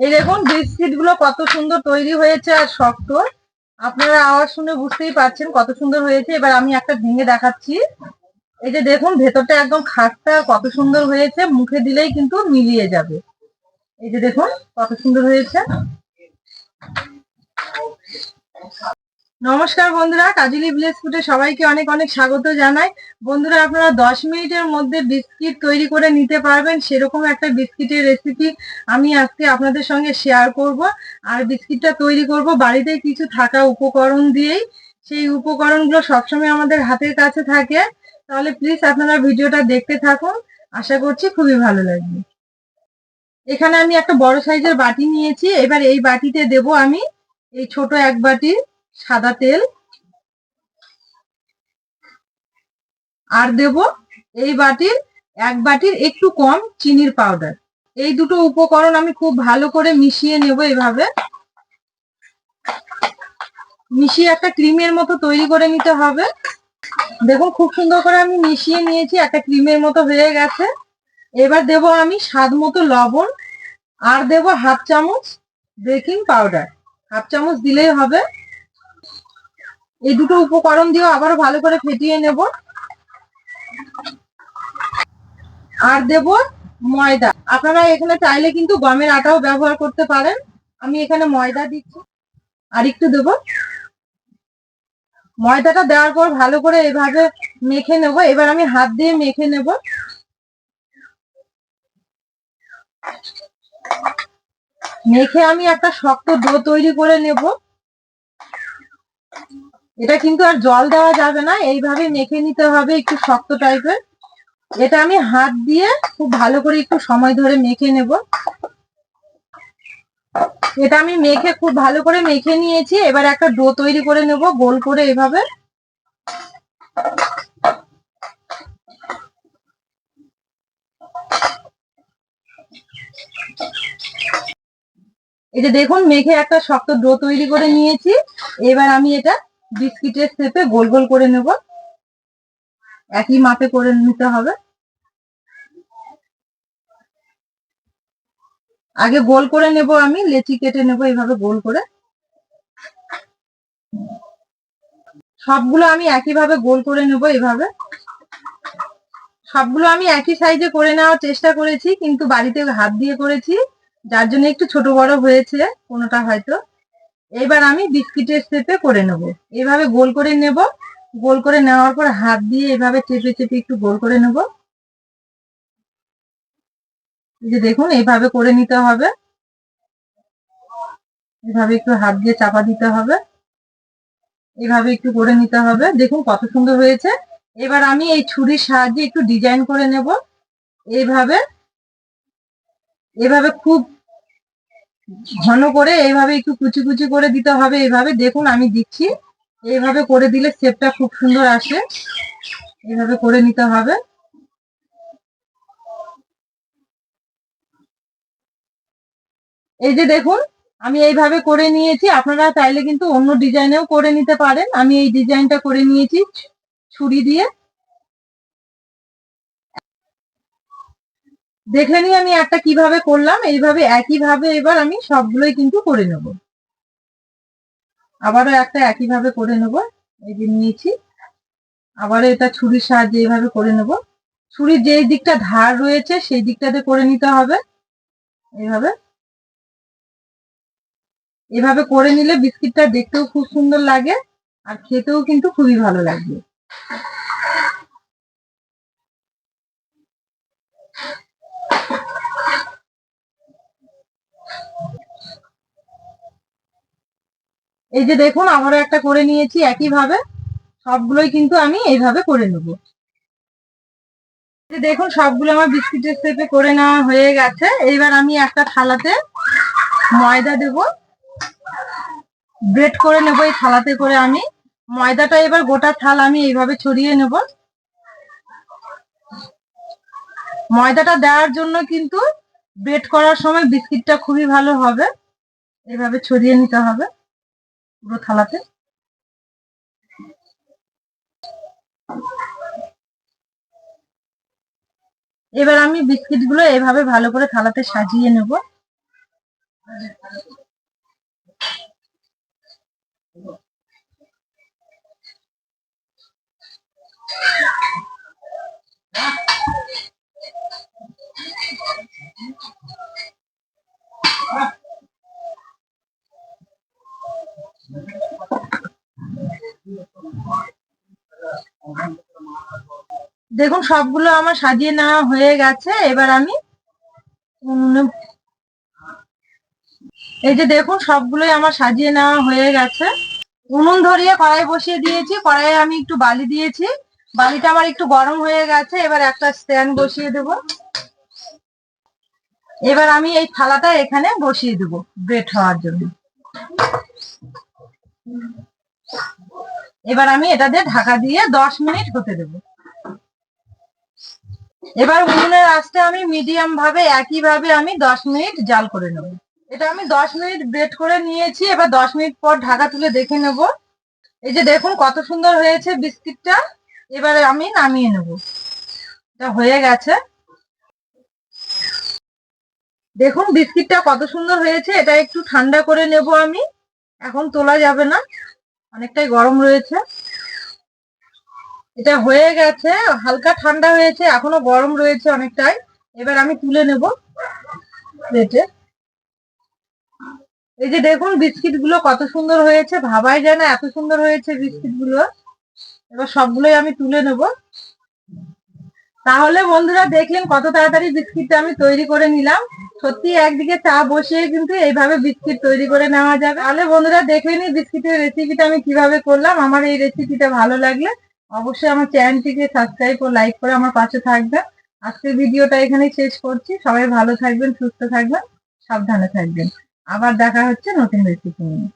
এই দেখুন বিস্কিটগুলো কত সুন্দর তৈরি হয়েছে আর শক্ত। আপনারা আওয়াজ শুনে বুঝতেই পারছেন কত সুন্দর হয়েছে। এবার আমি একটা ভেঙে দেখাচ্ছি। এই যে দেখুন, ভেতরটা একদম খাস্তা, কত সুন্দর হয়েছে। মুখে দিলেই কিন্তু মিলিয়ে যাবে। এই যে দেখুন, কত সুন্দর হয়েছে। নমস্কার বন্ধুরা, কাজলি ভিলেজ ফুডে সবাইকে অনেক অনেক স্বাগত জানাই। বন্ধুরা, আপনারা দশ মিনিটের মধ্যে বিস্কিট তৈরি করে নিতে পারবেন। সেরকম একটা বিস্কিটের রেসিপি আমি আজকে আপনাদের সঙ্গে শেয়ার করব। আর বিস্কিটটা তৈরি করব বাড়িতে কিছু থাকা উপকরণ দিয়েই। সেই উপকরণগুলো সবসময় আমাদের হাতের কাছে থাকে। তাহলে প্লিজ আপনারা ভিডিওটা দেখতে থাকুন। আশা করছি খুবই ভালো লাগবে। এখানে আমি একটা বড় সাইজের বাটি নিয়েছি। এবার এই বাটিতে দেব আমি এই ছোট এক বাটি সাদা তেল। আর দেব এই বাটির, এক বাটির একটু কম চিনির পাউডার এই দুটো উপকরণ আমি খুব ভালো করে মিশিয়ে নেব এভাবে। মিশিয়ে একটা ক্রিমের মতো তৈরি করে নিতে হবে। দেখুন, খুব সুন্দর করে আমি মিশিয়ে নিয়েছি, একটা ক্রিমের মতো হয়ে গেছে। এবার দেব আমি স্বাদ মতো লবণ, আর দেব হাফ চামচ বেকিং পাউডার হাফ চামচ দিলেই হবে। এই দুটো উপকরণ দিয়েও আবারও ভালো করে ফেটিয়ে নেব। আর দেব ময়দা। আপনারা এখানে চাইলে কিন্তু গমের আটাও ব্যবহার করতে পারেন। আমি এখানে ময়দা দিচ্ছি। আর একটু দেব। ময়দাটা দেওয়ার পর ভালো করে এভাবে মেখে নেব। এবার আমি হাত দিয়ে মেখে নেব। মেখে আমি একটা শক্ত ডো তৈরি করে নেব। এটা কিন্তু আর জল দেওয়া যাবে না, এইভাবে মেখে নিতে হবে একটু শক্ত টাইপের এটা আমি হাত দিয়ে খুব ভালো করে একটু সময় ধরে মেখে নেব। এটা আমি মেখে খুব ভালো করে মেখে নিয়েছি, এবার একটা ডো তৈরি করে নেব গোল করে এভাবে। এই যে দেখুন, মেখে একটা শক্ত ডো তৈরি করে নিয়েছি, এবার আমি এটা বিস্কিটের শেপে গোল গোল করে নেব। একই মাপে করে নিতে হবে। আগে গোল করে নেব আমি, লেচি কেটে নেব এইভাবে গোল করে। সবগুলো আমি একইভাবে গোল করে নেব এইভাবে। সবগুলো আমি একই সাইজে করে নেওয়ার চেষ্টা করেছি, কিন্তু বাড়িতে হাত দিয়ে করেছি, যার জন্য একটু ছোট বড় হয়েছে, কোনোটা হয়তো। এবার আমি বিস্কিটের শেপে করে নেব। এভাবে গোল করে নেব। গোল করে নেওয়ার পর হাত দিয়ে এভাবে চেপে চেপে একটু গোল করে নেব। যে দেখুন এইভাবে করে নিতে হবে। এভাবে একটু হাত দিয়ে চাপা দিতে হবে। এভাবে একটু করে নিতে হবে। দেখুন কত সুন্দর হয়েছে। এবার আমি এই ছুরির সাহায্যে একটু ডিজাইন করে নেব। এইভাবে এভাবে খুব ঘন করে এইভাবে একটু কুচি কুচি করে দিতে হবে এইভাবে দেখুন, আমি দিচ্ছি। এইভাবে করে দিলে শেপটা খুব সুন্দর আসে। এইভাবে করে নিতে হবে। এই যে দেখুন, আমি এইভাবে করে নিয়েছি। আপনারা চাইলে কিন্তু অন্য ডিজাইনেও করে নিতে পারেন। আমি এই ডিজাইনটা করে নিয়েছি ছুরি দিয়ে। দেখে নিই আমি একটা কীভাবে করলাম, এইভাবে একইভাবে এবার আমি সবগুলোই কিন্তু করে নেব। আবারও একটা একইভাবে করে নেব, এই যে নিয়েছি। আবারও এটা ছুরির সাহায্যে এইভাবে করে নেব। ছুরির যেই দিকটা ধার রয়েছে, সেই দিকটাতে করে নিতে হবে। এইভাবে। এভাবে করে নিলে বিস্কিটটা দেখতেও খুব সুন্দর লাগে, আর খেতেও কিন্তু খুবই ভালো লাগবে। এই যে দেখুন, আবারও একটা করে নিয়েছি একইভাবে। সবগুলোই কিন্তু আমি এইভাবে করে নেব। দেখুন, সবগুলো আমার বিস্কিটের শেপে করে নেওয়া হয়ে গেছে। এইবার আমি একটা থালাতে ময়দা দেব। ব্রেড করে নেব এই থালাতে করে আমি। ময়দাটা এবার গোটা থাল আমি এইভাবে ছড়িয়ে নেব। ময়দাটা দেওয়ার জন্য কিন্তু ব্রেড করার সময় বিস্কিটটা খুবই ভালো হবে। এভাবে ছড়িয়ে নিতে হবে। পুরো থালাতে। এবার আমি বিস্কিটগুলো এভাবে ভালো করে থালাতে সাজিয়ে নেব। দেখুন, সবগুলো আমার সাজিয়ে নেওয়া হয়ে গেছে। এবার আমি এই যে দেখুন, সবগুলোই আমার সাজিয়ে নেওয়া হয়ে গেছে। উনুন ধরিয়ে কড়াই বসিয়ে দিয়েছি। কড়াইয়ে আমি একটু বালি দিয়েছি। বালিটা আমার একটু গরম হয়ে গেছে। এবার একটা স্ট্যান্ড বসিয়ে দেব। এবার আমি এই থালাটা এখানে বসিয়ে দেব ব্রেড হওয়ার জন্য। এবার আমি এটা দিয়ে ঢাকা দিয়ে দশ মিনিট হতে দেব। এবার উনুনের আঁচটা আমি মিডিয়াম ভাবে একই ভাবে আমি দশ মিনিট জাল করে নেব। এটা আমি দশ মিনিট ব্রেড করে নিয়েছি, এবার দশ মিনিট পর ঢাকা তুলে দেখে নেব। এই যে দেখুন কত সুন্দর হয়েছে বিস্কিটটা। এবারে আমি নামিয়ে নেব। এটা হয়ে গেছে। দেখুন বিস্কিটটা কত সুন্দর হয়েছে, এটা একটু ঠান্ডা করে নেব আমি। এখন তোলা যাবে না। অনেকটাই গরম রয়েছে। এটা হয়ে গেছে, হালকা ঠান্ডা হয়েছে, এখনও গরম রয়েছে অনেকটাই। এবার আমি তুলে নেব প্লেটে এই যে দেখুন বিস্কিটগুলো কত সুন্দর হয়েছে, ভাবাই যায় না এত সুন্দর হয়েছে বিস্কিটগুলো এবার সবগুলোই আমি তুলে নেব। তাহলে বন্ধুরা দেখলেন কত তাড়াতাড়ি বিস্কিটটা আমি তৈরি করে নিলাম। সত্যি একদিকে চা বসিয়ে কিন্তু এইভাবে বিস্কিট তৈরি করে নেওয়া যাবে। তাহলে বন্ধুরা দেখলেনি বিস্কিটের রেসিপিটা আমি কীভাবে করলাম। আমার এই রেসিপিটা ভালো লাগলে অবশ্যই আমার চ্যানেলটিকে সাবস্ক্রাইব ও লাইক করে আমার পাশে থাকবেন। আজকের ভিডিওটা এখানেই শেষ করছি। সবাই ভালো থাকবেন, সুস্থ থাকবেন, সাবধানে থাকবেন। আবার দেখা হচ্ছে নতুন রেসিপি নিয়ে।